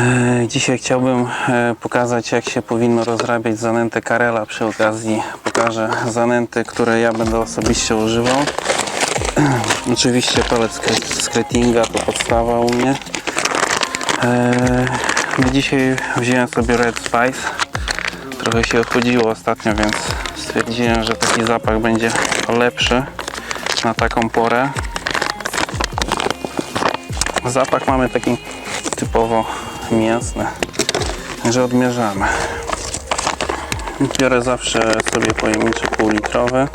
E, Dzisiaj chciałbym e, pokazać jak się powinno rozrabiać zanętę Karela. Przy okazji pokażę zanęty, które ja będę osobiście używał. Oczywiście pelet z to podstawa u mnie. E, Dzisiaj wziąłem sobie Red Spice. Trochę się odchodziło ostatnio, więc stwierdziłem, że taki zapach będzie lepszy na taką porę. Zapach mamy taki typowo mięsny, że odmierzamy. Biorę zawsze sobie pojemniczek półlitrowy.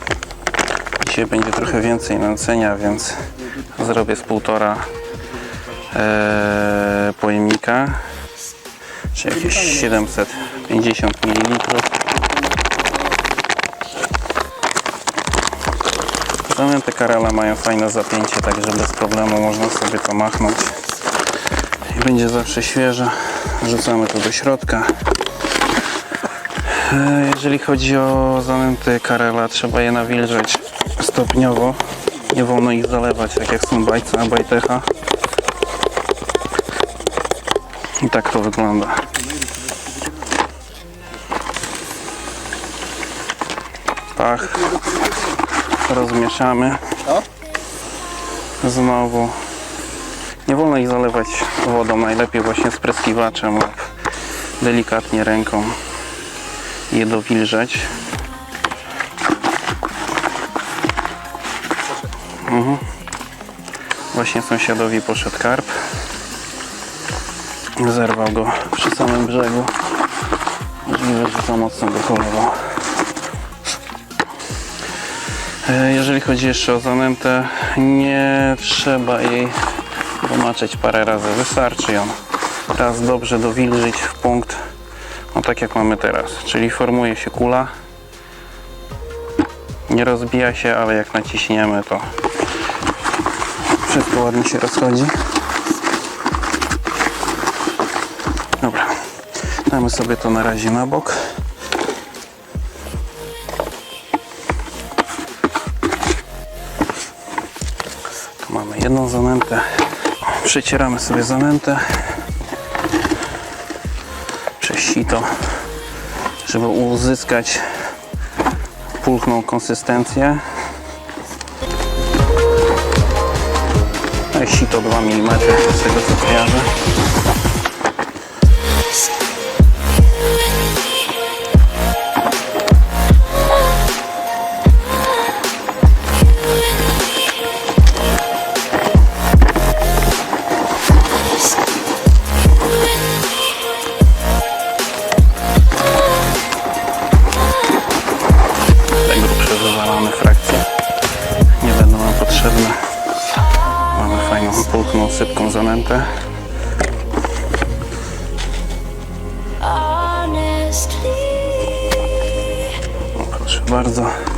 Dzisiaj będzie trochę więcej nęcenia, więc zrobię z półtora e, pojemnika, czy jakieś 750 ml. Zanęty Karela mają fajne zapięcie, także bez problemu można sobie to machnąć będzie zawsze świeże. Wrzucamy to do środka. E, Jeżeli chodzi o zanęty Karela, trzeba je nawilżeć stopniowo. Nie wolno ich zalewać, tak jak są bajce bajtecha. I tak to wygląda. Pach. Rozmieszamy. Znowu. Nie wolno ich zalewać wodą, najlepiej właśnie spryskiwaczem lub delikatnie ręką je dowilżeć. Mhm. Właśnie sąsiadowi poszedł karp. Zerwał go przy samym brzegu. Możliwe, że za mocno go holował. E, Jeżeli chodzi jeszcze o zanętę, nie trzeba jej pomaczać parę razy. Wystarczy ją raz dobrze dowilżyć w punkt, no tak jak mamy teraz. Czyli formuje się kula. Nie rozbija się, ale jak naciśniemy, to wszystko ładnie się rozchodzi. Dobra, damy sobie to na razie na bok. Tu mamy jedną zanętę. Przecieramy sobie zanętę przez sito, żeby uzyskać pulchną konsystencję. A Sito 2 mm z tego co kojarzę. Zanętę. O, proszę bardzo.